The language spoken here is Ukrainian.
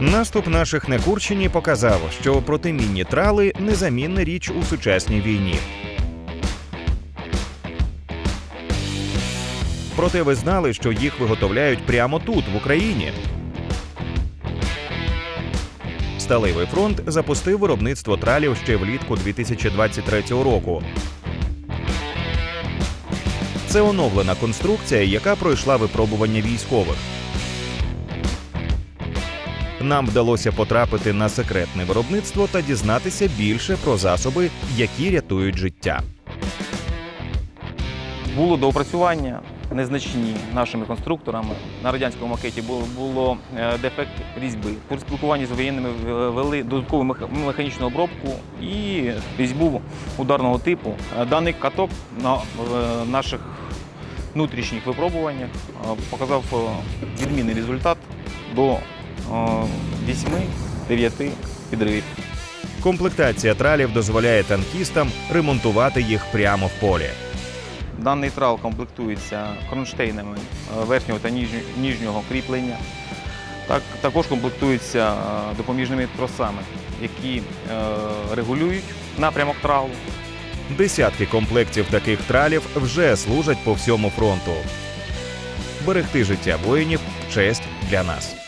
Наступ наших на Курщині показав, що протимінні трали незамінна річ у сучасній війні. Проте ви знали, що їх виготовляють прямо тут, в Україні. Сталевий фронт запустив виробництво тралів ще влітку 2023 року. Це оновлена конструкція, яка пройшла випробування військових. Нам вдалося потрапити на секретне виробництво та дізнатися більше про засоби, які рятують життя. Було доопрацювання незначні нашими конструкторами. На радянському макеті було, було е, дефект різьби. При спілкуванні з воєнними в- вели додаткову меха- механічну обробку і різьбу ударного типу. Е, Даний каток на е, наших внутрішніх випробуваннях показав відмінний результат до 8-9 підривів. Комплектація тралів дозволяє танкістам ремонтувати їх прямо в полі. Даний трал комплектується кронштейнами е, верхнього та ніжнього кріплення. Так, також комплектується е, допоміжними тросами, які е, регулюють напрямок тралу. Десятки комплектів таких тралів вже служать по всьому фронту. Берегти життя воїнів честь для нас.